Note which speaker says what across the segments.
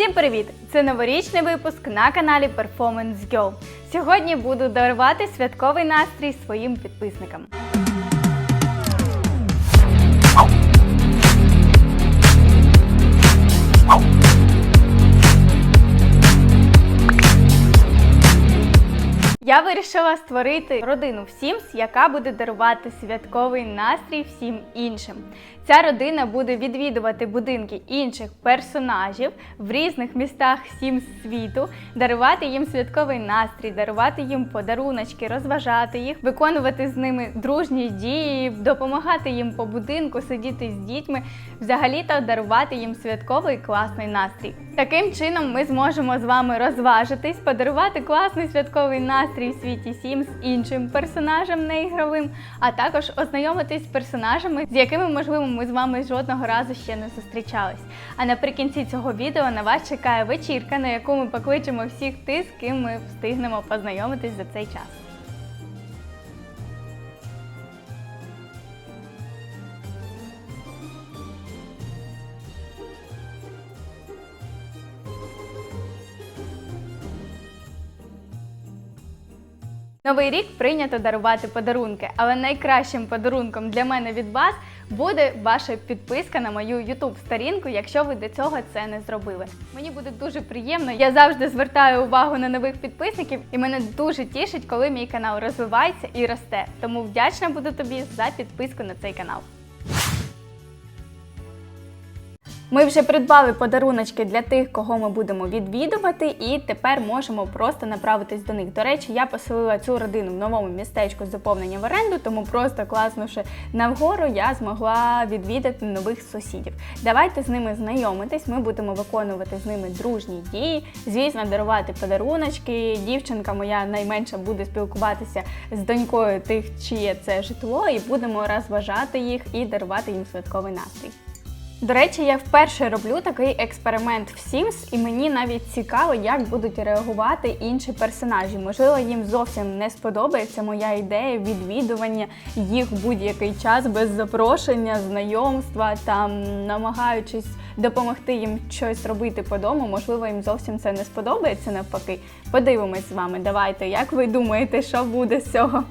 Speaker 1: Всім привіт! Це новорічний випуск на каналі Performance Girl. Сьогодні буду дарувати святковий настрій своїм підписникам. Я вирішила створити родину в Sims, яка буде дарувати святковий настрій всім іншим. Ця родина буде відвідувати будинки інших персонажів в різних містах Sims світу, дарувати їм святковий настрій, дарувати їм подаруночки, розважати їх, виконувати з ними дружні дії, допомагати їм по будинку, сидіти з дітьми, взагалі-то дарувати їм святковий класний настрій. Таким чином ми зможемо з вами розважитись, подарувати класний святковий настрій в світі Sims іншим персонажам неігровим, а також ознайомитись з персонажами, з якими, можливо, ми з вами жодного разу ще не зустрічались. А наприкінці цього відео на вас чекає вечірка, на яку ми покличемо всіх тих, з ким ми встигнемо познайомитись за цей час. Новий рік прийнято дарувати подарунки, але найкращим подарунком для мене від вас буде ваша підписка на мою YouTube сторінку, якщо ви до цього це не зробили. Мені буде дуже приємно. Я завжди звертаю увагу на нових підписників, і мене дуже тішить, коли мій канал розвивається і росте. Тому вдячна буду тобі за підписку на цей канал. Ми вже придбали подаруночки для тих, кого ми будемо відвідувати, і тепер можемо просто направитись до них. До речі, я поселила цю родину в новому містечку з заповнення в оренду, тому просто класнувши навгору, я змогла відвідати нових сусідів. Давайте з ними знайомитись. Ми будемо виконувати з ними дружні дії. Звісно, дарувати подаруночки. Дівчинка моя найменша буде спілкуватися з донькою тих, чиє це житло, і будемо розважати їх і дарувати їм святковий настрій. До речі, я вперше роблю такий експеримент в Sims, і мені навіть цікаво, як будуть реагувати інші персонажі. Можливо, їм зовсім не сподобається моя ідея відвідування їх будь-який час без запрошення, знайомства, там намагаючись допомогти їм щось робити по дому. Можливо, їм зовсім це не сподобається навпаки. Подивимось з вами. Давайте, як ви думаєте, що буде з цього?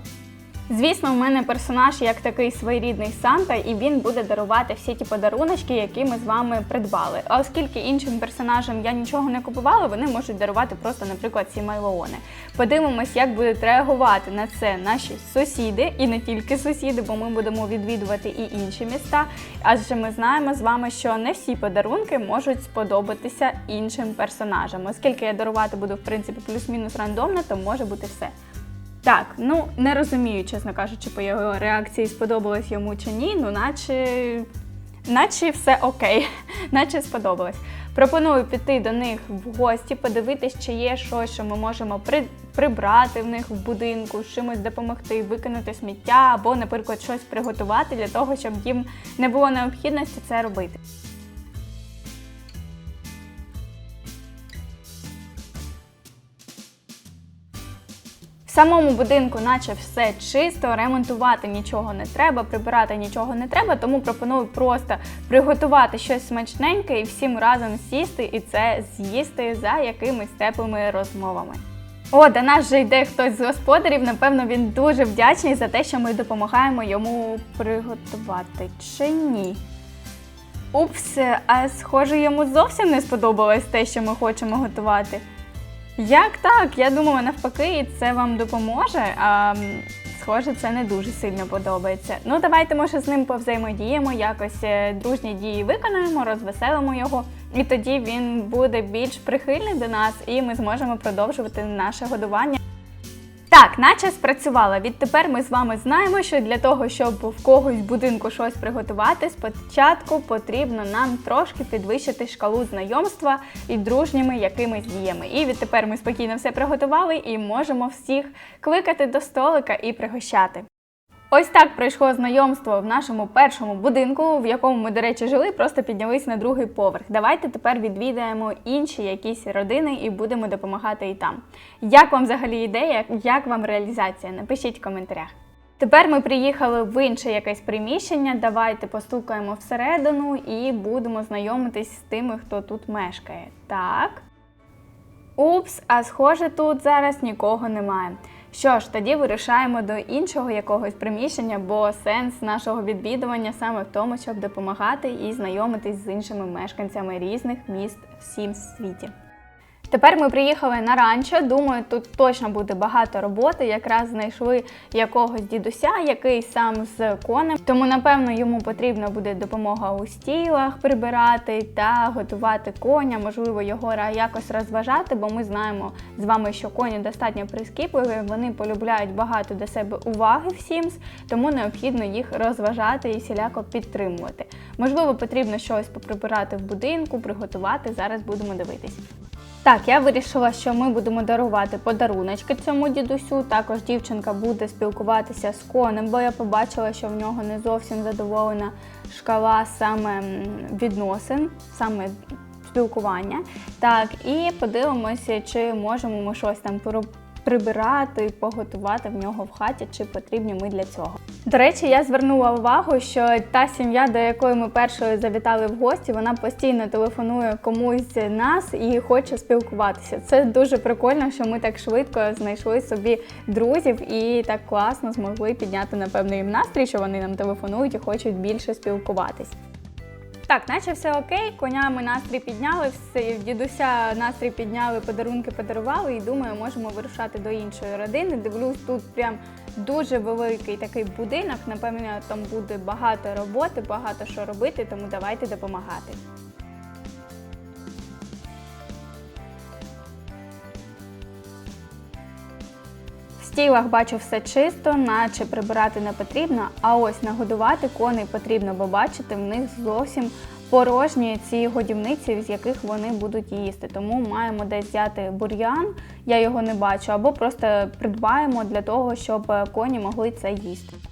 Speaker 1: Звісно, в мене персонаж як такий своєрідний Санта, і він буде дарувати всі ті подаруночки, які ми з вами придбали. А оскільки іншим персонажам я нічого не купувала, вони можуть дарувати просто, наприклад, ці майлоони. Подивимось, як будуть реагувати на це наші сусіди, і не тільки сусіди, бо ми будемо відвідувати і інші міста. Адже ми знаємо з вами, що не всі подарунки можуть сподобатися іншим персонажам. Оскільки я дарувати буду в принципі плюс-мінус рандомно, то може бути все. Так, ну не розумію, чесно кажучи, по його реакції сподобалось йому чи ні, ну наче, наче все окей, наче сподобалось. Пропоную піти до них в гості, подивитись, чи є щось, що ми можемо при, прибрати в них в будинку, чимось допомогти, викинути сміття або, наприклад, щось приготувати для того, щоб їм не було необхідності це робити. В самому будинку, наче все чисто, ремонтувати нічого не треба, прибирати нічого не треба, тому пропоную просто приготувати щось смачненьке і всім разом сісти і це з'їсти за якимись теплими розмовами. О, до нас вже йде хтось з господарів. Напевно, він дуже вдячний за те, що ми допомагаємо йому приготувати. Чи ні? Упс, а схоже, йому зовсім не сподобалось те, що ми хочемо готувати. Як так? Я думала, навпаки, це вам допоможе. А схоже, це не дуже сильно подобається. Ну, давайте, може, з ним повзаємодіємо, якось е, дружні дії виконаємо, розвеселимо його, і тоді він буде більш прихильний до нас, і ми зможемо продовжувати наше годування. Так, наче спрацювала. Відтепер ми з вами знаємо, що для того, щоб в когось будинку щось приготувати, спочатку потрібно нам трошки підвищити шкалу знайомства і дружніми якимись діями. І відтепер ми спокійно все приготували і можемо всіх кликати до столика і пригощати. Ось так пройшло знайомство в нашому першому будинку, в якому ми, до речі, жили, просто піднялись на другий поверх. Давайте тепер відвідаємо інші якісь родини і будемо допомагати і там. Як вам взагалі ідея, як вам реалізація? Напишіть в коментарях. Тепер ми приїхали в інше якесь приміщення. Давайте постукаємо всередину і будемо знайомитись з тими, хто тут мешкає. Так. Упс, а схоже, тут зараз нікого немає. Що ж, тоді вирушаємо до іншого якогось приміщення, бо сенс нашого відвідування саме в тому, щоб допомагати і знайомитись з іншими мешканцями різних міст всім світі. Тепер ми приїхали на ранчо. Думаю, тут точно буде багато роботи. Якраз знайшли якогось дідуся, який сам з конем. Тому, напевно, йому потрібна буде допомога у стілах прибирати та готувати коня, можливо, його якось розважати, бо ми знаємо з вами, що коні достатньо прискіпливі, вони полюбляють багато до себе уваги в Sims, тому необхідно їх розважати і всіляко підтримувати. Можливо, потрібно щось поприбирати в будинку, приготувати. Зараз будемо дивитись. Так, я вирішила, що ми будемо дарувати подаруночки цьому дідусю. Також дівчинка буде спілкуватися з конем, бо я побачила, що в нього не зовсім задоволена шкала саме відносин, саме спілкування. Так, і подивимося, чи можемо ми щось там прибирати, поготувати в нього в хаті, чи потрібні ми для цього. До речі, я звернула увагу, що та сім'я, до якої ми першою завітали в гості, вона постійно телефонує комусь з нас і хоче спілкуватися. Це дуже прикольно, що ми так швидко знайшли собі друзів і так класно змогли підняти, напевно, їм настрій, що вони нам телефонують і хочуть більше спілкуватись. Так, наче все окей, коня ми настрій підняли, все, дідуся настрій підняли, подарунки подарували і думаю, можемо вирушати до іншої родини. Дивлюсь, тут прям дуже великий такий будинок. Напевно, там буде багато роботи, багато що робити, тому давайте допомагати. Стілах бачу все чисто, наче прибирати не потрібно, а ось нагодувати коней потрібно, бо бачите, в них зовсім порожні ці годівниці, з яких вони будуть їсти. Тому маємо десь взяти бур'ян, я його не бачу, або просто придбаємо для того, щоб коні могли це їсти.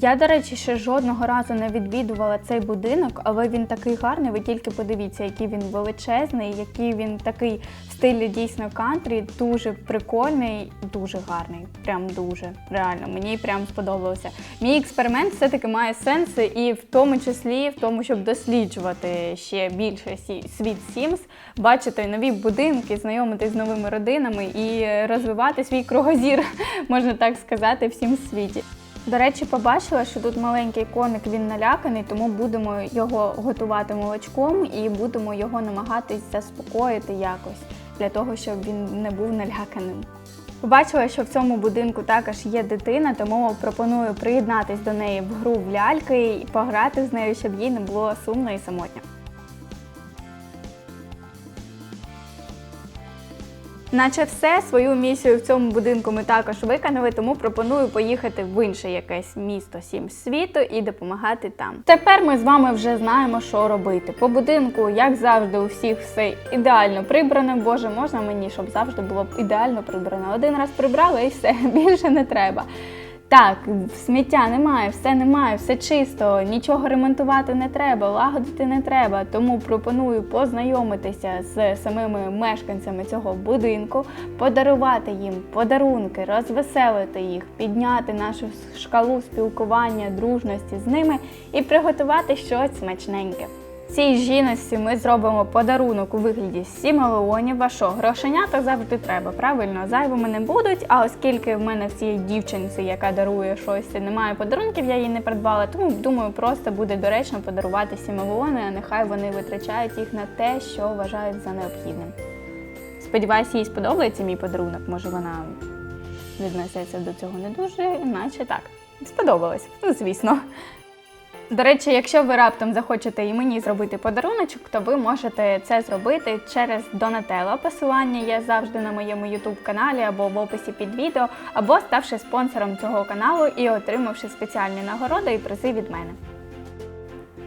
Speaker 1: Я, до речі, ще жодного разу не відвідувала цей будинок, але він такий гарний. Ви тільки подивіться, який він величезний, який він такий в стилі дійсно кантрі, дуже прикольний, дуже гарний. Прям дуже реально. Мені прям сподобалося. Мій експеримент все-таки має сенс, і в тому числі в тому, щоб досліджувати ще більше світ Sims, бачити нові будинки, знайомитись з новими родинами і розвивати свій кругозір, можна так сказати, всім світі. До речі, побачила, що тут маленький коник, він наляканий, тому будемо його готувати молочком і будемо його намагатись заспокоїти якось для того, щоб він не був наляканим. Побачила, що в цьому будинку також є дитина, тому пропоную приєднатись до неї в гру в ляльки і пограти з нею, щоб їй не було сумно і самотньо. Наче все, свою місію в цьому будинку ми також виконали, тому пропоную поїхати в інше якесь місто сім світу і допомагати там. Тепер ми з вами вже знаємо, що робити. По будинку, як завжди, у всіх все ідеально прибрано. Боже, можна мені, щоб завжди було ідеально прибрано. Один раз прибрали і все, більше не треба. Так, сміття немає, все немає, все чисто, нічого ремонтувати не треба, лагодити не треба. Тому пропоную познайомитися з самими мешканцями цього будинку, подарувати їм подарунки, розвеселити їх, підняти нашу шкалу спілкування, дружності з ними і приготувати щось смачненьке. Цій жіночці ми зробимо подарунок у вигляді 7 мільйонів. А що, грошенята завжди треба, правильно? Зайвими не будуть. А оскільки в мене в цій дівчинці, яка дарує щось, немає подарунків, я її не придбала, тому думаю, просто буде доречно подарувати 7 мільйони, а нехай вони витрачають їх на те, що вважають за необхідним. Сподіваюсь, їй сподобається мій подарунок. Може, вона віднесеться до цього не дуже, наче так. Сподобалось, ну звісно. До речі, якщо ви раптом захочете і мені зробити подаруночок, то ви можете це зробити через Donatello. Посилання є завжди на моєму YouTube каналі або в описі під відео, або ставши спонсором цього каналу і отримавши спеціальні нагороди і призи від мене.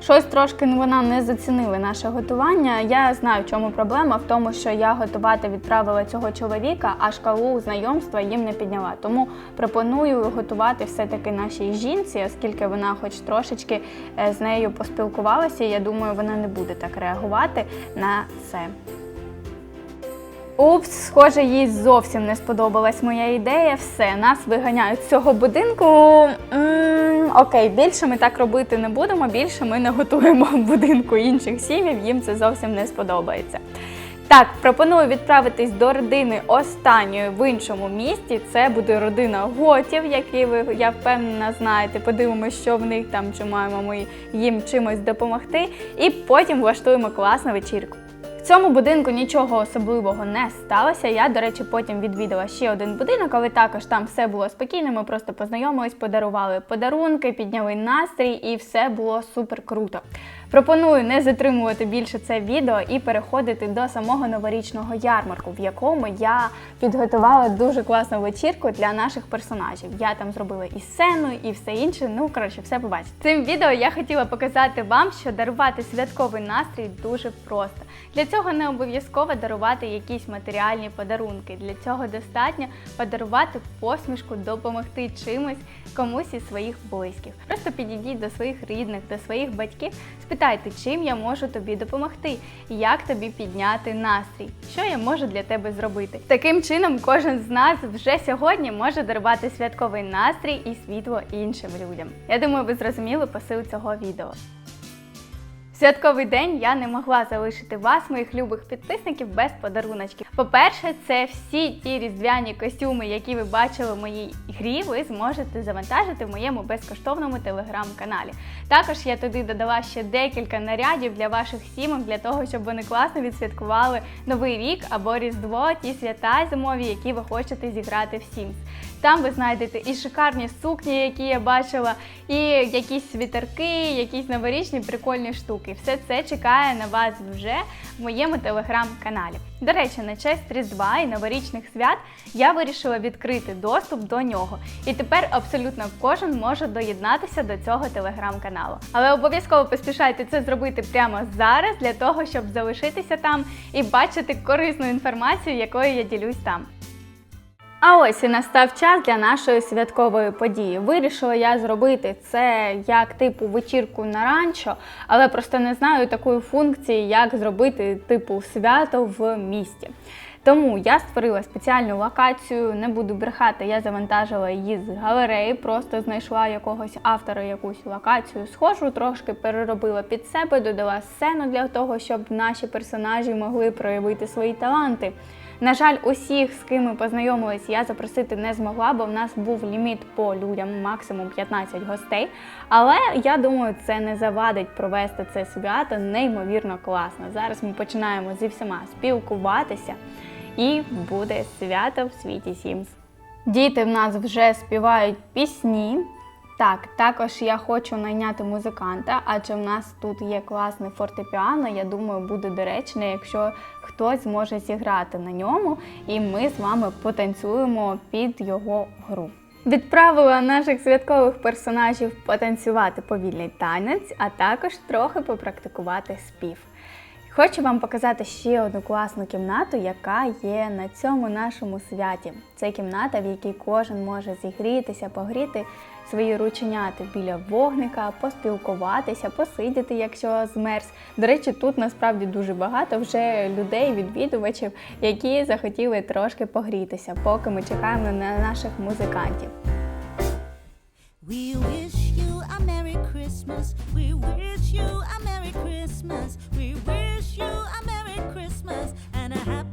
Speaker 1: Щось трошки вона не зацінили наше готування. Я знаю, в чому проблема, в тому, що я готувати відправила цього чоловіка, а шкалу знайомства їм не підняла. Тому пропоную готувати все-таки нашій жінці, оскільки вона хоч трошечки е, з нею поспілкувалася. Я думаю, вона не буде так реагувати на це. Упс, схоже, їй зовсім не сподобалась моя ідея. Все, нас виганяють з цього будинку. м окей, більше ми так робити не будемо. Більше ми не готуємо в будинку інших сім'їв. Їм це зовсім не сподобається. Так, пропоную відправитись до родини останньої в іншому місті. Це буде родина готів, які ви я впевнена знаєте. Подивимося, що в них там, чи маємо ми їм чимось допомогти, і потім влаштуємо класну вечірку. Цьому будинку нічого особливого не сталося. Я, до речі, потім відвідала ще один будинок, але також там все було спокійно. Ми просто познайомились, подарували подарунки, підняли настрій, і все було супер круто. Пропоную не затримувати більше це відео і переходити до самого новорічного ярмарку, в якому я підготувала дуже класну вечірку для наших персонажів. Я там зробила і сцену, і все інше. Ну коротше, все побачите. Цим відео я хотіла показати вам, що дарувати святковий настрій дуже просто. Для цього не обов'язково дарувати якісь матеріальні подарунки. Для цього достатньо подарувати посмішку, допомогти чимось комусь із своїх близьких. Просто підійдіть до своїх рідних, до своїх батьків, спитайте, чим я можу тобі допомогти, як тобі підняти настрій, що я можу для тебе зробити. Таким чином, кожен з нас вже сьогодні може дарувати святковий настрій і світло іншим людям. Я думаю, ви зрозуміли посил цього відео. Святковий день я не могла залишити вас, моїх любих підписників, без подаруночків. По-перше, це всі ті різдвяні костюми, які ви бачили в моїй грі, ви зможете завантажити в моєму безкоштовному телеграм-каналі. Також я туди додала ще декілька нарядів для ваших сімок, для того, щоб вони класно відсвяткували Новий рік або Різдво, ті свята зимові, які ви хочете зіграти в Sims. Там ви знайдете і шикарні сукні, які я бачила, і якісь світерки, якісь новорічні прикольні штуки. Все це чекає на вас вже в моєму телеграм-каналі. До речі, на честь Різдва і новорічних свят я вирішила відкрити доступ до нього. І тепер абсолютно кожен може доєднатися до цього телеграм-каналу. Але обов'язково поспішайте це зробити прямо зараз для того, щоб залишитися там і бачити корисну інформацію, якою я ділюсь там. А ось і настав час для нашої святкової події. Вирішила я зробити це як типу вечірку на ранчо, але просто не знаю такої функції, як зробити типу свято в місті. Тому я створила спеціальну локацію, не буду брехати, я завантажила її з галереї, просто знайшла якогось автора якусь локацію схожу, трошки переробила під себе, додала сцену для того, щоб наші персонажі могли проявити свої таланти. На жаль, усіх, з ким ми познайомились, я запросити не змогла, бо в нас був ліміт по людям, максимум 15 гостей. Але я думаю, це не завадить провести це свято неймовірно класно. Зараз ми починаємо зі всіма спілкуватися, і буде свято в світі Сімс. Діти в нас вже співають пісні. Так, також я хочу найняти музиканта, адже в нас тут є класне фортепіано. Я думаю, буде доречно, якщо хтось зможе зіграти на ньому, і ми з вами потанцюємо під його гру. Відправила наших святкових персонажів потанцювати повільний танець, а також трохи попрактикувати спів. Хочу вам показати ще одну класну кімнату, яка є на цьому нашому святі. Це кімната, в якій кожен може зігрітися, погріти свої рученяти біля вогника, поспілкуватися, посидіти, якщо змерз. До речі, тут насправді дуже багато вже людей, відвідувачів, які захотіли трошки погрітися, поки ми чекаємо на наших музикантів.
Speaker 2: We wish you a Merry Christmas. We wish you a Merry Christmas. We wish you a Merry Christmas and a Happy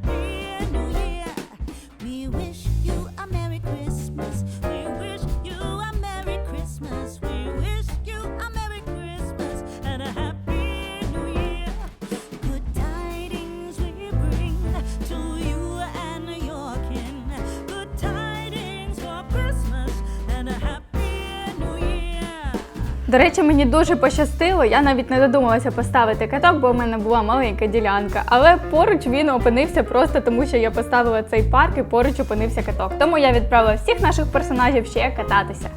Speaker 1: До речі, мені дуже пощастило. Я навіть не додумалася поставити каток, бо в мене була маленька ділянка. Але поруч він опинився просто тому, що я поставила цей парк і поруч опинився каток. Тому я відправила всіх наших персонажів ще кататися.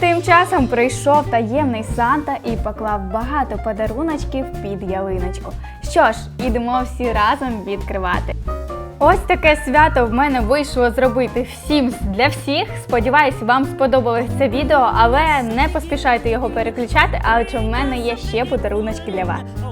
Speaker 1: Тим часом прийшов таємний Санта і поклав багато подаруночків під ялиночку. Що ж, ідемо всі разом відкривати. Ось таке свято в мене вийшло зробити всім для всіх. Сподіваюсь, вам сподобалось це відео, але не поспішайте його переключати, адже в мене є ще подаруночки для вас.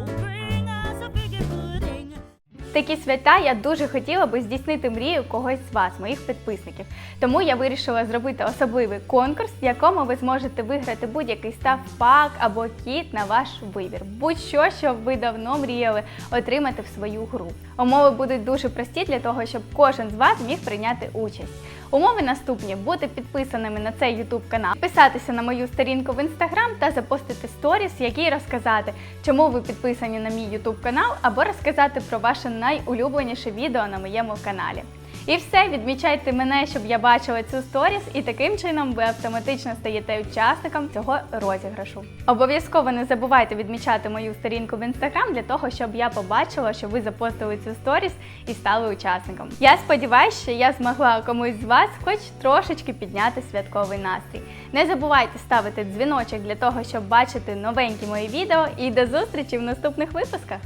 Speaker 1: Такі свята я дуже хотіла би здійснити мрію когось з вас, моїх підписників. Тому я вирішила зробити особливий конкурс, в якому ви зможете виграти будь-який став пак або кіт на ваш вибір. Будь-що, що ви давно мріяли отримати в свою гру. Умови будуть дуже прості для того, щоб кожен з вас міг прийняти участь. Умови наступні: бути підписаними на цей YouTube канал, підписатися на мою сторінку в Instagram та запостити сторіс, який розказати, чому ви підписані на мій YouTube канал, або розказати про ваше найулюбленіше відео на моєму каналі. І все, відмічайте мене, щоб я бачила цю сторіс, і таким чином ви автоматично стаєте учасником цього розіграшу. Обов'язково не забувайте відмічати мою сторінку в інстаграм для того, щоб я побачила, що ви запостили цю сторіс і стали учасником. Я сподіваюся, що я змогла комусь з вас хоч трошечки підняти святковий настрій. Не забувайте ставити дзвіночок для того, щоб бачити новенькі мої відео. І до зустрічі в наступних випусках!